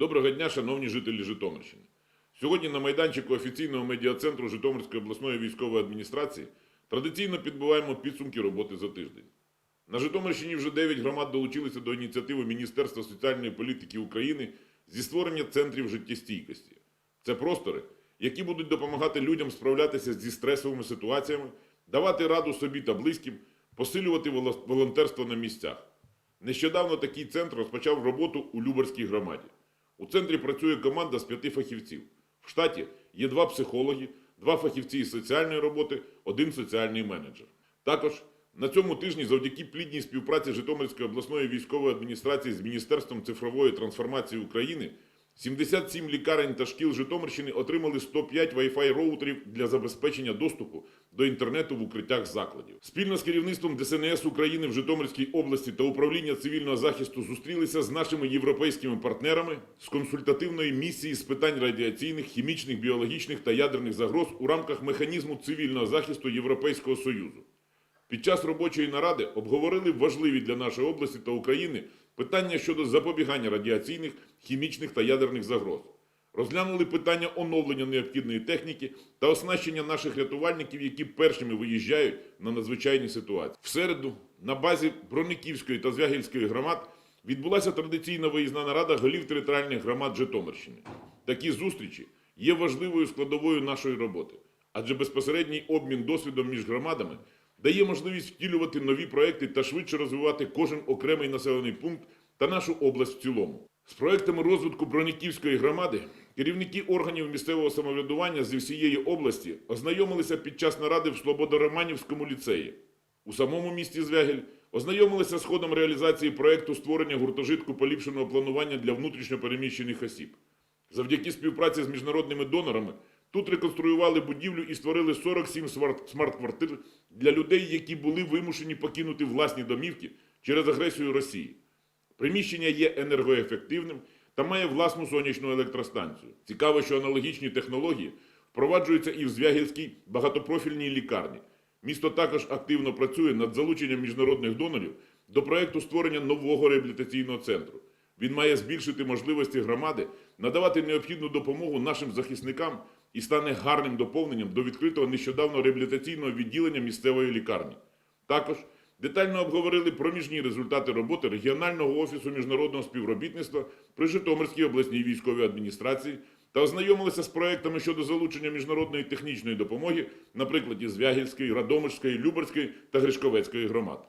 Доброго дня, шановні жителі Житомирщини. Сьогодні на майданчику офіційного медіа-центру Житомирської обласної військової адміністрації традиційно підбиваємо підсумки роботи за тиждень. На Житомирщині вже 9 громад долучилися до ініціативи Міністерства соціальної політики України зі створення центрів життєстійкості. Це простори, які будуть допомагати людям справлятися зі стресовими ситуаціями, давати раду собі та близьким, посилювати волонтерство на місцях. Нещодавно такий центр розпочав роботу у Любарській громаді. У центрі працює команда з п'яти фахівців. В штаті є два психологи, два фахівці із соціальної роботи, один соціальний менеджер. Також на цьому тижні, завдяки плідній співпраці Житомирської обласної військової адміністрації з Міністерством цифрової трансформації України, 77 лікарень та шкіл Житомирщини отримали 105 Wi-Fi роутерів для забезпечення доступу до інтернету в укриттях закладів. Спільно з керівництвом ДСНС України в Житомирській області та управління цивільного захисту зустрілися з нашими європейськими партнерами з консультативної місії з питань радіаційних, хімічних, біологічних та ядерних загроз у рамках механізму цивільного захисту Європейського Союзу. Під час робочої наради обговорили важливі для нашої області та України питання щодо запобігання радіаційних, хімічних та ядерних загроз. Розглянули питання оновлення необхідної техніки та оснащення наших рятувальників, які першими виїжджають на надзвичайні ситуації. В середу на базі Брониківської та Звягільської громад відбулася традиційна виїзна нарада голів територіальних громад Житомирщини. Такі зустрічі є важливою складовою нашої роботи, адже безпосередній обмін досвідом між громадами дає можливість втілювати нові проекти та швидше розвивати кожен окремий населений пункт та нашу область в цілому. З проектами розвитку Броніківської громади керівники органів місцевого самоврядування зі всієї області ознайомилися під час наради в Слободороманівському ліцеї. У самому місті Звягель ознайомилися з ходом реалізації проекту створення гуртожитку поліпшеного планування для внутрішньопереміщених осіб. Завдяки співпраці з міжнародними донорами тут реконструювали будівлю і створили 47 смарт- смарт-квартир для людей, які були вимушені покинути власні домівки через агресію Росії. Приміщення є енергоефективним та має власну сонячну електростанцію. Цікаво, що аналогічні технології впроваджуються і в Звягільській багатопрофільній лікарні. Місто також активно працює над залученням міжнародних донорів до проекту створення нового реабілітаційного центру. Він має збільшити можливості громади, надавати необхідну допомогу нашим захисникам і стане гарним доповненням до відкритого нещодавно реабілітаційного відділення місцевої лікарні. Також детально обговорили проміжні результати роботи регіонального офісу міжнародного співробітництва при Житомирській обласній військовій адміністрації та ознайомилися з проектами щодо залучення міжнародної технічної допомоги на прикладі Звягільської, Радомирської, Люберської та Гришковецької громад.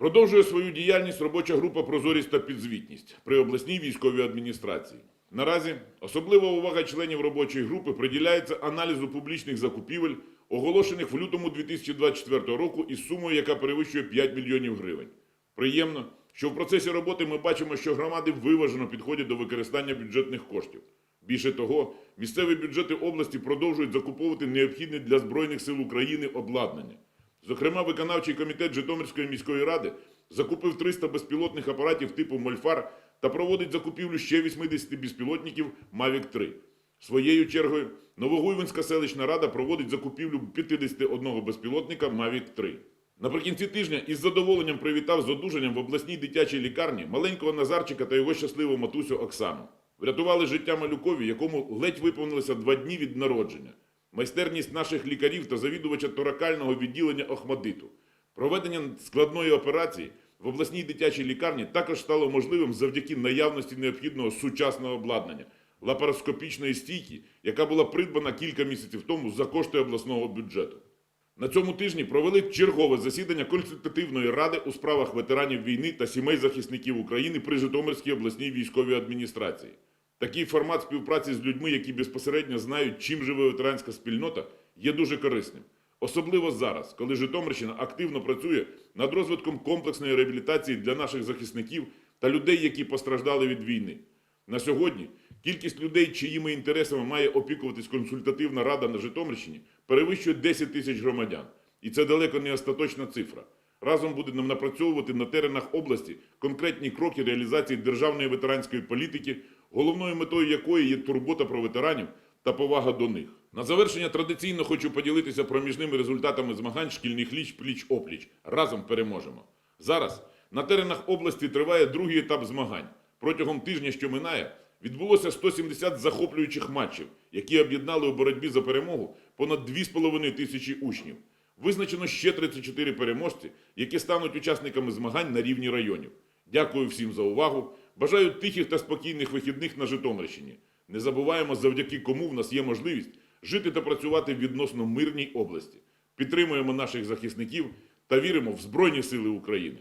Продовжує свою діяльність робоча група Прозорість та підзвітність при обласній військовій адміністрації. Наразі особлива увага членів робочої групи приділяється аналізу публічних закупівель, оголошених в лютому 2024 року із сумою, яка перевищує 5 мільйонів гривень. Приємно, що в процесі роботи ми бачимо, що громади виважено підходять до використання бюджетних коштів. Більше того, місцеві бюджети області продовжують закуповувати необхідне для Збройних сил України обладнання. Зокрема, виконавчий комітет Житомирської міської ради закупив 300 безпілотних апаратів типу Мольфар та проводить закупівлю ще 80 безпілотників Mavic 3. Своєю чергою, Новогуйвинська селищна рада проводить закупівлю 51 безпілотника Mavic 3. Наприкінці тижня із задоволенням привітав з одужанням в обласній дитячій лікарні маленького Назарчика та його щасливу матусю Оксану. Врятували життя малюкові, якому ледь виповнилося два дні від народження. Майстерність наших лікарів та завідувача торакального відділення Охмадиту. Проведення складної операції в обласній дитячій лікарні також стало можливим завдяки наявності необхідного сучасного обладнання лапароскопічної стійки, яка була придбана кілька місяців тому за кошти обласного бюджету. На цьому тижні провели чергове засідання консультативної ради у справах ветеранів війни та сімей захисників України при Житомирській обласній військовій адміністрації. Такий формат співпраці з людьми, які безпосередньо знають, чим живе ветеранська спільнота, є дуже корисним. Особливо зараз, коли Житомирщина активно працює над розвитком комплексної реабілітації для наших захисників та людей, які постраждали від війни. На сьогодні кількість людей, чиїми інтересами має опікуватись консультативна рада на Житомирщині, перевищує 10 тисяч громадян. І це далеко не остаточна цифра. Разом будемо напрацьовувати на теренах області конкретні кроки реалізації державної ветеранської політики, головною метою якої є турбота про ветеранів та повага до них. На завершення традиційно хочу поділитися проміжними результатами змагань шкільних ліч пліч-опліч. Разом переможемо. Зараз на теренах області триває другий етап змагань. Протягом тижня, що минає, відбулося 170 захоплюючих матчів, які об'єднали у боротьбі за перемогу понад 2,5 тисячі учнів. Визначено ще 34 переможці, які стануть учасниками змагань на рівні районів. Дякую всім за увагу. Бажаю тихих та спокійних вихідних на Житомирщині. Не забуваємо, завдяки кому в нас є можливість жити та працювати в відносно мирній області. Підтримуємо наших захисників та віримо в Збройні Сили України.